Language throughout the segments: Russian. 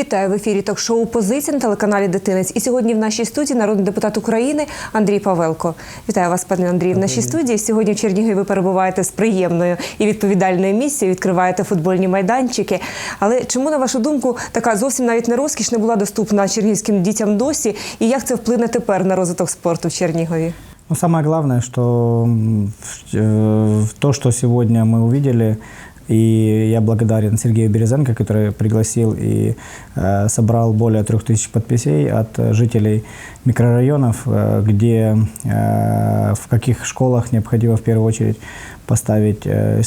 Вітаю в ефірі ток-шоу Позиція на телеканалі Дитинець. І сьогодні в нашій студії народний депутат України Андрій Павелко. Вітаю вас, пане Андрій, в нашій студії. Сьогодні в Чернігові ви перебуваєте з приємною і відповідальною місією, відкриваєте футбольні майданчики. Але чому, на вашу думку, така зовсім навіть не розкіш не була доступна чернігівським дітям досі? І як це вплине тепер на розвиток спорту в Чернігові? Ну, самое главное, что в то, что сегодня мы увидели, и я благодарен Сергею Березенко, который пригласил и э, собрал более трех тысяч подписей от жителей микрорайонов, э, где э, в каких школах необходимо в первую очередь поставить э,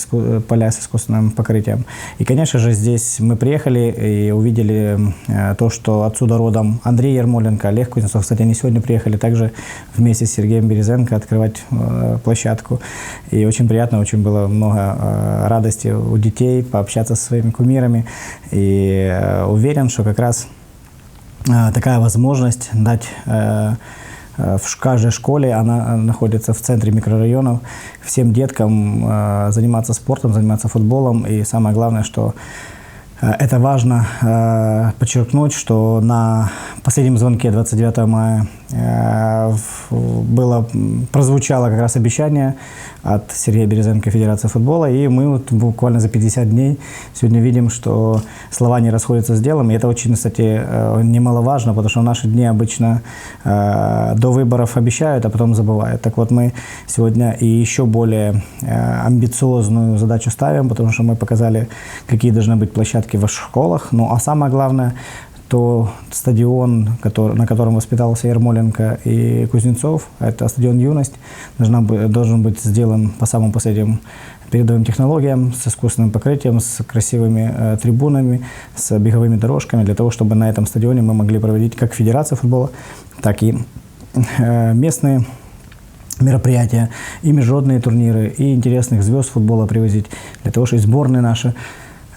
поля с искусственным покрытием. И, конечно же, здесь мы приехали и увидели э, то, что отсюда родом Андрей Ермоленко, Олег Кузнецов. Кстати, они сегодня приехали также вместе с Сергеем Березенко открывать э, площадку. И очень приятно, очень было много радости у детей пообщаться со своими кумирами. И э, уверен, что как раз э, такая возможность дать э, в каждой школе, она находится в центре микрорайонов, всем деткам заниматься спортом, заниматься футболом. И самое главное, что это важно подчеркнуть, что на последнем звонке 29 мая было, м, прозвучало как раз обещание от Сергея Березенко Федерации футбола, и мы вот буквально за 50 дней сегодня видим, что слова не расходятся с делом, и это очень, кстати, э, немаловажно, потому что в наши дни обычно э, до выборов обещают, а потом забывают. Так вот, мы сегодня и еще более э, амбициозную задачу ставим, потому что мы показали, какие должны быть площадки в школах, ну а самое главное, то стадион, который, на котором воспитался Ермоленко и Кузнецов, это стадион «Юность», должна, должен быть сделан по самым последним передовым технологиям, с искусственным покрытием, с красивыми э, трибунами, с беговыми дорожками, для того, чтобы на этом стадионе мы могли проводить как Федерация футбола, так и э, местные мероприятия, и международные турниры, и интересных звезд футбола привозить, для того, чтобы сборные наши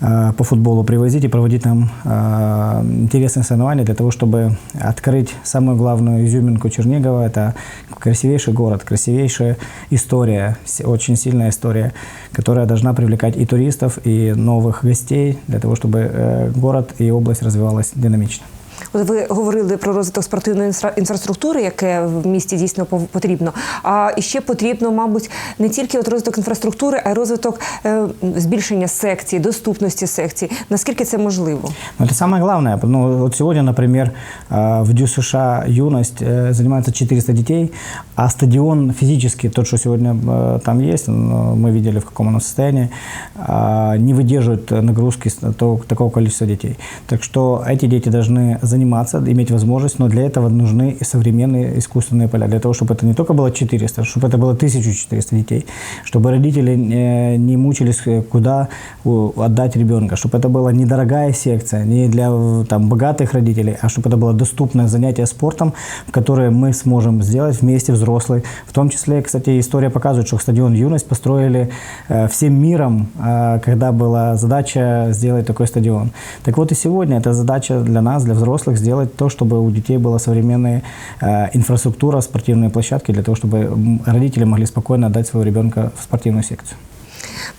по футболу привозить и проводить нам э, интересные соревнования для того, чтобы открыть самую главную изюминку Чернигова. Это красивейший город, красивейшая история, очень сильная история, которая должна привлекать и туристов, и новых гостей для того, чтобы э, город и область развивалась динамично. От ви говорили про розвиток спортивної інфра- інфраструктури, яке в місті дійсно пов- потрібно. А ще потрібно, мабуть, не тільки от розвиток інфраструктури, а й розвиток е, збільшення секцій, доступності секцій. Наскільки це можливо? Ну, это самое главное. Ну, вот сегодня, например, э, в Дю США юность э, занимается 400 детей, а стадион физически, тот, что сегодня э, там есть, ну, мы видели, в каком он состоянии, э, не выдерживает нагрузки с- то- такого количества детей. Так что эти дети должны заниматься, иметь возможность, но для этого нужны современные искусственные поля, для того, чтобы это не только было 400, чтобы это было 1400 детей, чтобы родители э, не мучились, э, куда отдать ребенка, чтобы это была недорогая секция, не для э, там, богатых родителей, а чтобы это было доступное занятие спортом, которое мы сможем сделать вместе взрослые. В том числе, кстати, история показывает, что стадион «Юность» построили всем миром, когда была задача сделать такой стадион. Так вот и сегодня эта задача для нас, для взрослых, сделать то, чтобы у детей была современная э, инфраструктура, спортивные площадки, для того, чтобы родители могли спокойно отдать своего ребенка в спортивную секцию.